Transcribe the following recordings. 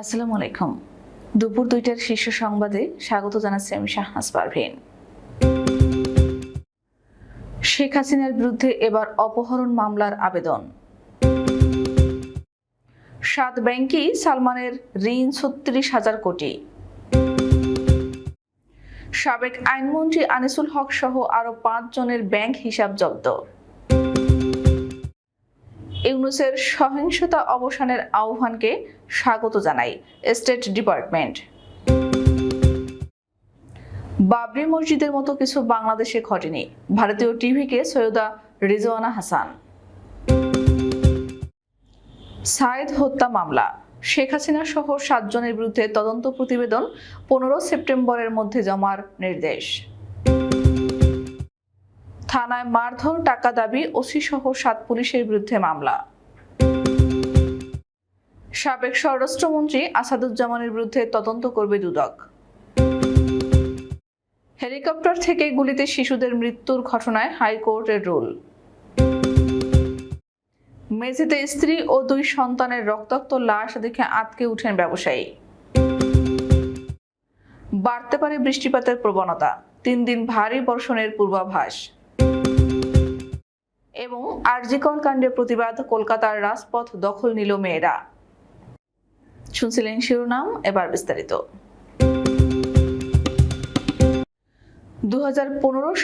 আসসালামু আলাইকুম। দুপুর দুইটার শীর্ষ সংবাদে স্বাগত জানাচ্ছি আমি শাহনাজ পারভিন। শেখ হাসিনার বিরুদ্ধে এবার অপহরণ মামলার আবেদন। সাত ব্যাংকই সালমানের ঋণ ছত্রিশ হাজার কোটি। সাবেক আইনমন্ত্রী আনিসুল হক সহ আরও পাঁচ জনের ব্যাংক হিসাব জব্দ। ইউনুসের সহিংসতা অবসানের আহ্বানকে স্বাগত জানাই স্টেট ডিপার্টমেন্ট বাবরি মসজিদের মতো কিছু বাংলাদেশে ঘটেনি। ভারতীয় টিভিকে সৈয়দা রিজওয়ানা হাসান। সায়েদ হত্যা মামলা। শেখ হাসিনা সহ সাতজনের বিরুদ্ধে তদন্ত প্রতিবেদন পনেরো সেপ্টেম্বরের মধ্যে জমার নির্দেশ। থানায় মারধর, টাকা দাবি ওসি সহ সাত পুলিশের বিরুদ্ধে মামলা। সাবেক স্বরাষ্ট্রমন্ত্রী আসাদুজ্জামানের বিরুদ্ধে তদন্ত করবে দুদক। হেলিকপ্টার থেকে গুলিতে শিশুদের মৃত্যুর ঘটনায় হাইকোর্টের রুল। মেঝেতে স্ত্রী ও দুই সন্তানের রক্তাক্ত লাশ দেখে আতকে উঠেন ব্যবসায়ী। বাড়তে পারে বৃষ্টিপাতের প্রবণতা। তিন দিন ভারী বর্ষণের পূর্বাভাস। এবং আরজিকর কাণ্ডের প্রতিবাদ কলকাতার রাজপথ দখল নিল মেয়েরা। শুনছিলেন শিরোনাম, এবার বিস্তারিত। দু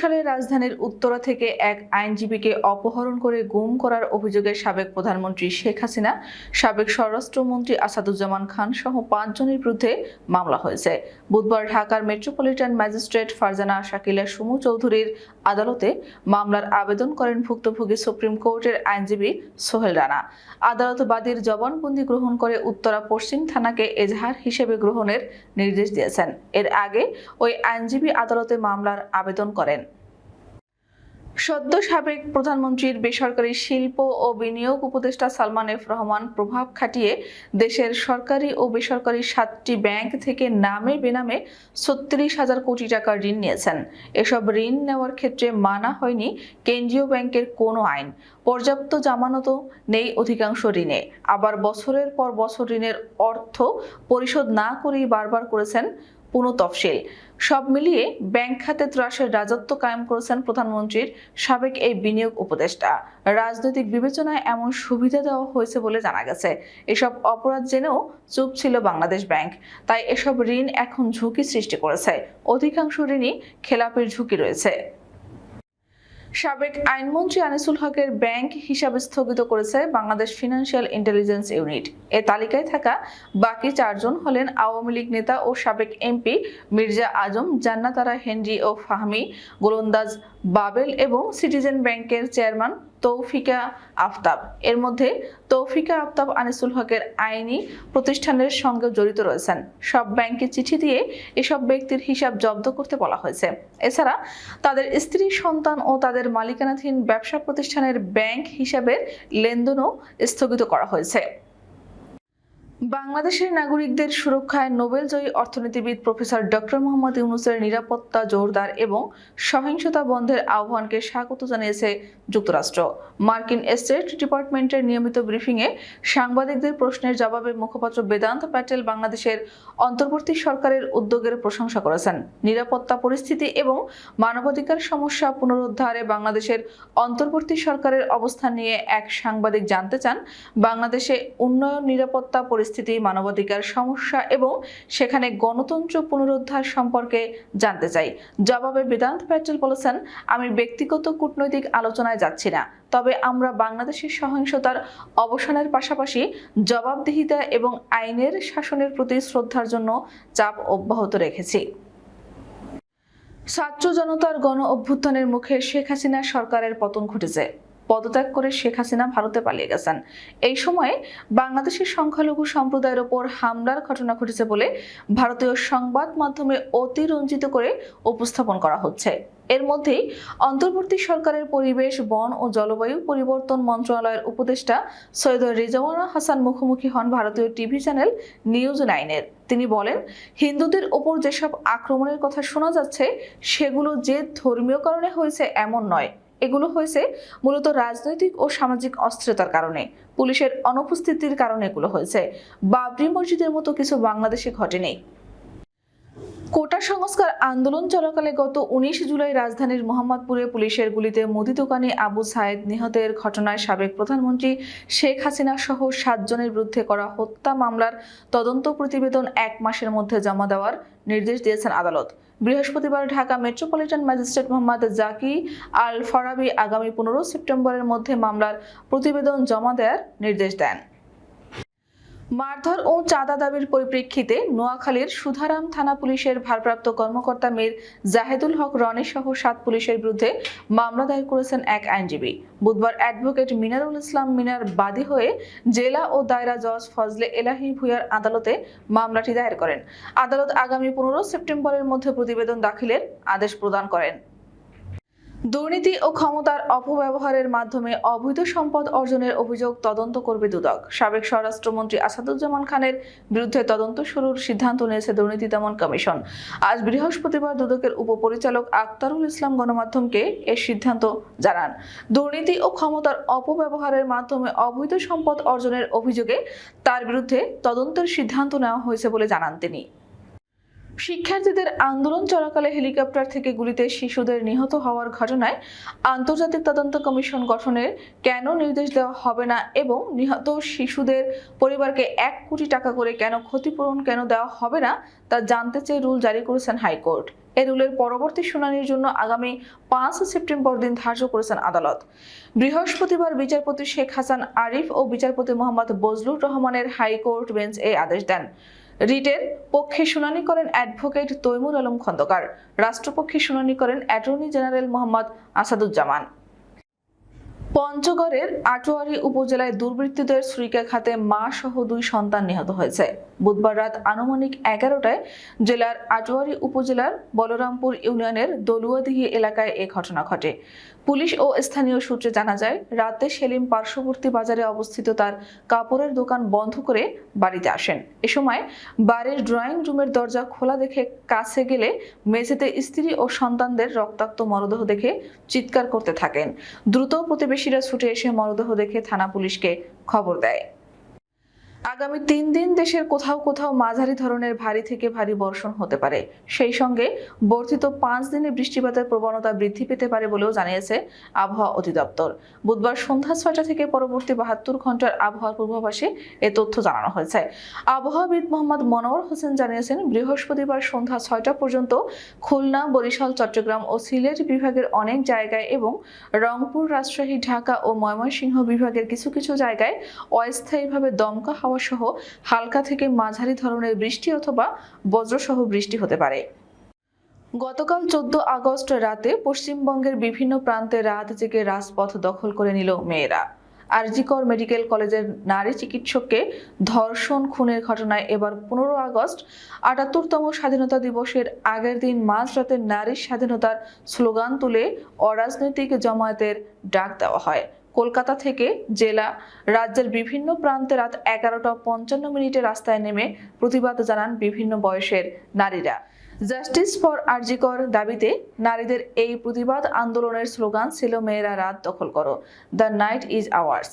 সালে রাজধানীর উত্তরা থেকে এক আইনজীবীকে অপহরণ করে গুম করার অভিযোগে সাবেক প্রধানমন্ত্রী শেখ হাসিনা, সাবেক স্বরাষ্ট্রমন্ত্রী আসাদুজ্জামান খান সহ পাঁচজনের বিরুদ্ধে মামলা হয়েছে। বুধবার ঢাকার মেট্রোপলিটন ম্যাজিস্ট্রেট ফারজানা শাকিলা সুমু চৌধুরীর আদালতে মামলার আবেদন করেন ভুক্তভোগী সুপ্রিম কোর্টের আইনজীবী সোহেল রানা। আদালতবাদীর জবানবন্দি গ্রহণ করে উত্তরা পশ্চিম থানাকে এজাহার হিসেবে গ্রহণের নির্দেশ দিয়েছেন। এর আগে ওই আইনজীবী আদালতে মামলার আবেদন করেন। সদ্য সাবেক প্রধানমন্ত্রীর বেসরকারি শিল্প ও বিনিয়োগ উপদেষ্টা সালমান এফ রহমান প্রভাব খাটিয়ে দেশের সরকারি ও বেসরকারি সাতটি ব্যাংক থেকে নামে বেনামে ছত্রিশ হাজার কোটি টাকার ঋণ নিয়েছেন। এসব ঋণ নেওয়ার ক্ষেত্রে মানা হয়নি কেন্দ্রীয় ব্যাংকের কোনো আইন। পর্যাপ্ত জামানতও নেই অধিকাংশ ঋণে। আবার বছরের পর বছর ঋণের অর্থ পরিশোধ না করেই বারবার করেছেন পুনঃতফসিল সব মিলিয়ে ব্যাংক খাতে ত্রাসের রাজত্ব কায়েম করেছেন প্রধানমন্ত্রীর সাবেক এই বিনিয়োগ উপদেষ্টা। রাজনৈতিক বিবেচনায় এমন সুবিধা দেওয়া হয়েছে বলে জানা গেছে। এসব অপরাধ জেনেও চুপ ছিল বাংলাদেশ ব্যাংক। তাই এসব ঋণ এখন ঝুঁকি সৃষ্টি করেছে। অধিকাংশ ঋণই খেলাপের ঝুঁকি রয়েছে। সাবেক আইনমন্ত্রী আনিসুল হকের ব্যাংক হিসাব স্থগিত করেছে বাংলাদেশ ফিনান্সিয়াল ইন্টেলিজেন্স ইউনিট। এ তালিকায় থাকা বাকি চারজন হলেন আওয়ামী লীগ নেতা ও সাবেক এমপি মির্জা আজম, জান্নাতারা হেনরি ও ফাহমি, গোলন্দাজ বাবেল এবং সিটিজেন ব্যাংকের চেয়ারম্যান তৌফিকা আফতাব। এর মধ্যে তৌফিকা আফতাব আনিসুল হকের আইনি প্রতিষ্ঠানের সঙ্গে জড়িত রয়েছেন। সব ব্যাংকে চিঠি দিয়ে এসব ব্যক্তির হিসাব জব্দ করতে বলা হয়েছে। এছাড়া তাদের স্ত্রী, সন্তান ও তাদের মালিকানাধীন ব্যবসা প্রতিষ্ঠানের ব্যাংক হিসাবের লেনদেনও স্থগিত করা হয়েছে। বাংলাদেশের নাগরিকদের সুরক্ষায় নোবেলজয়ী অর্থনীতিবিদ প্রফেসর ডক্টর মোহাম্মদ ইউনুসের নিরাপত্তা জোরদার এবং সহিংসতা বন্ধের আহ্বানকে স্বাগত জানিয়েছে যুক্তরাষ্ট্র। মার্কিন স্টেট ডিপার্টমেন্টের নিয়মিত ব্রিফিংয়ে সাংবাদিকদের প্রশ্নের জবাবে মুখপাত্র বেদান্ত প্যাটেল বাংলাদেশের অন্তর্বর্তী সরকারের উদ্যোগের প্রশংসা করেছেন। নিরাপত্তা পরিস্থিতি এবং মানবাধিকার সমস্যা পুনরুদ্ধারে বাংলাদেশের অন্তর্বর্তী সরকারের অবস্থান নিয়ে এক সাংবাদিক জানতে চান। বাংলাদেশে উন্নয়ন, নিরাপত্তা পরিস্থিতি মানবাধিকার সমস্যা এবং সেখানে গণতন্ত্র পুনরুদ্ধার সম্পর্কে জানতে চাই। জবাবে বেদান্ত প্যাটেল বলেছেন, আমি ব্যক্তিগত কূটনৈতিক আলোচনায় যাচ্ছি না, তবে আমরা বাংলাদেশের সহিংসতার অবসানের পাশাপাশি জবাবদিহিতা এবং আইনের শাসনের প্রতি শ্রদ্ধার জন্য চাপ অব্যাহত রেখেছি। ছাত্র জনতার গণ অভ্যুত্থানের মুখে শেখ হাসিনা সরকারের পতন ঘটেছে। পদত্যাগ করে শেখ হাসিনা ভারতে পালিয়ে গেছেন। এই সময়ে বাংলাদেশের সংখ্যালঘু সম্প্রদায়ের ওপর হামলার ঘটনা ঘটেছে বলে ভারতীয় সংবাদ মাধ্যমে অতিরঞ্জিত করে উপস্থাপন করা হচ্ছে। এর মধ্যেই অন্তর্বর্তী সরকারের পরিবেশ, বন ও জলবায়ু পরিবর্তন মন্ত্রণালয়ের উপদেষ্টা সৈয়দ রিজওয়ানা হাসান মুখোমুখি হন ভারতীয় টিভি চ্যানেল নিউজ নাইনের। তিনি বলেন, হিন্দুদের ওপর যেসব আক্রমণের কথা শোনা যাচ্ছে, সেগুলো যে ধর্মীয় কারণে হয়েছে এমন নয়। এগুলো হয়েছে মূলত রাজনৈতিক ও সামাজিক অস্থিরতার কারণে। পুলিশের অনুপস্থিতির কারণে এগুলো হয়েছে। বাবরি মসজিদের মতো কিছু বাংলাদেশে ঘটেনি। কোটা সংস্কার আন্দোলন চলাকালে গত উনিশ জুলাই রাজধানীর মোহাম্মদপুরে পুলিশের গুলিতে মুদি দোকানি আবু সায়েদ নিহতের ঘটনায় সাবেক প্রধানমন্ত্রী শেখ হাসিনা সহ সাতজনের বিরুদ্ধে করা হত্যা মামলার তদন্ত প্রতিবেদন এক মাসের মধ্যে জমা দেওয়ার নির্দেশ দিয়েছেন আদালত। বৃহস্পতিবার ঢাকা মেট্রোপলিটন ম্যাজিস্ট্রেট মোহাম্মদ জাকি আল ফরাবি আগামী পনেরো সেপ্টেম্বরের মধ্যে মামলার প্রতিবেদন জমা দেওয়ার নির্দেশ দেন। মারধর ও চাঁদা দাবির পরিপ্রেক্ষিতে নোয়াখালীর সুধারাম থানা পুলিশের ভারপ্রাপ্ত কর্মকর্তা মীর জাহেদুল হক রনি সহ সাত পুলিশের বিরুদ্ধে মামলা দায়ের করেছেন এক আইনজীবী। বুধবার অ্যাডভোকেট মিনারুল ইসলাম মিনার বাদী হয়ে জেলা ও দায়রা জজ ফজলে এলাহি ভুইয়ার আদালতে মামলাটি দায়ের করেন। আদালত আগামী পনেরো সেপ্টেম্বরের মধ্যে প্রতিবেদন দাখিলের আদেশ প্রদান করেন। দুর্নীতি ও ক্ষমতার অপব্যবহারের মাধ্যমে অবৈধ সম্পদ অর্জনের অভিযোগ তদন্ত করবে দুদক। সাবেক স্বরাষ্ট্রমন্ত্রী আসাদুজ্জামান খানের বিরুদ্ধে তদন্ত শুরুর সিদ্ধান্ত নিয়েছে দুর্নীতি দমন কমিশন। আজ বৃহস্পতিবার দুদকের উপপরিচালক আক্তারুল ইসলাম গণমাধ্যমকে এর সিদ্ধান্ত জানান। দুর্নীতি ও ক্ষমতার অপব্যবহারের মাধ্যমে অবৈধ সম্পদ অর্জনের অভিযোগে তার বিরুদ্ধে তদন্তের সিদ্ধান্ত নেওয়া হয়েছে বলে জানান তিনি। শিক্ষার্থীদের আন্দোলন চলাকালে হেলিকপ্টার থেকে গুলিতে শিশুদের নিহত হওয়ার ঘটনায় আন্তর্জাতিক তদন্ত কমিশন গঠনের কেন নির্দেশ দেওয়া হবে না এবং নিহত শিশুদের পরিবারকে এক কোটি টাকা করে কেন ক্ষতিপূরণ কেন দেওয়া হবে না তা জানতে চেয়ে রুল জারি করেছেন হাইকোর্ট। এ রুলের পরবর্তী শুনানির জন্য আগামী পাঁচ সেপ্টেম্বর দিন ধার্য করেছেন আদালত। বৃহস্পতিবার বিচারপতি শেখ হাসান আরিফ ও বিচারপতি মোহাম্মদ বজলুর রহমানের হাইকোর্ট বেঞ্চ এই আদেশ দেন। রিটের পক্ষে শুনানি করেন অ্যাডভোকেট তৈমুর আলম খন্দকার। রাষ্ট্রপক্ষে শুনানি করেন অ্যাটর্নি জেনারেল মোহাম্মদ আসাদুজ্জামান। পঞ্চগড়ের আটোয়ারি উপজেলায় দুর্বৃত্তদের ছুরিকাঘাতে মা সহ দুই সন্তান নিহত হয়েছে। বুধবার রাত আনুমানিক এগারোটায় জেলার আটোয়ারি উপজেলার বলরামপুর ইউনিয়নের দলুয়াদিহি এলাকায় এ ঘটনা ঘটে। পুলিশ ও স্থানীয় সূত্রে জানা যায়, রাতে সেলিম পার্শ্ববর্তী বাজারে অবস্থিত তার কাপড়ের দোকান বন্ধ করে বাড়িতে আসেন। এ সময় বাড়ির ড্রয়িং রুমের দরজা খোলা দেখে কাছে গেলে মেঝেতে স্ত্রী ও সন্তানদের রক্তাক্ত মরদেহ দেখে চিৎকার করতে থাকেন। দ্রুত প্রতিবেশীরা ছুটে এসে মরদেহ দেখে থানা পুলিশকে খবর দেয়। আগামী তিন দিন দেশের কোথাও কোথাও মাঝারি ধরনের ভারী থেকে ভারী বর্ষণ হতে পারে। সেই সঙ্গে বর্ধিত পাঁচ দিনে বৃষ্টিপাতের প্রবণতা বৃদ্ধি পেতে পারে বলেও জানিয়েছে আবহাওয়া অধিদপ্তর। বুধবার সন্ধ্যা ছয়টা থেকে পরবর্তী বাহাত্তর ঘণ্টার আবহাওয়ার পূর্বাভাসে এ তথ্য জানানো হয়েছে। আবহাওয়াবিদ মোহাম্মদ মনোয়ার হোসেন জানিয়েছেন, বৃহস্পতিবার সন্ধ্যা ছয়টা পর্যন্ত খুলনা, বরিশাল, চট্টগ্রাম ও সিলেট বিভাগের অনেক জায়গায় এবং রংপুর, রাজশাহী, ঢাকা ও ময়মনসিংহ বিভাগের কিছু কিছু জায়গায় অস্থায়ীভাবে দমকা হাওয়া সহ হালকা থেকে মাঝারি ধরনের বৃষ্টি অথবা বজ্রসহ বৃষ্টি হতে পারে। গতকাল চোদ্দ আগস্ট রাতে পশ্চিমবঙ্গের বিভিন্ন প্রান্তে রাত জেগে রাজপথ দখল করে নিল মেয়েরা। আরজিকর মেডিকেল কলেজের নারী চিকিৎসককে ধর্ষণ, খুনের ঘটনায় এবার পনেরো আগস্ট আটাত্তরতম স্বাধীনতা দিবসের আগের দিন মাঝরাতে নারী স্বাধীনতার স্লোগান তুলে অরাজনৈতিক জমায়েতের ডাক দেওয়া হয়। কলকাতা থেকে জেলা রাজ্যের বিভিন্ন প্রান্তে রাত এগারোটা পঞ্চান্ন মিনিটে রাস্তায় নেমে প্রতিবাদ জানান বিভিন্ন বয়সের নারীরা। জাস্টিস ফর আরজিকর দাবিতে নারীদের এই প্রতিবাদ আন্দোলনের স্লোগান, ছিল মেয়েরা রাত দখল করো, দ্য নাইট ইজ আওয়ার্স।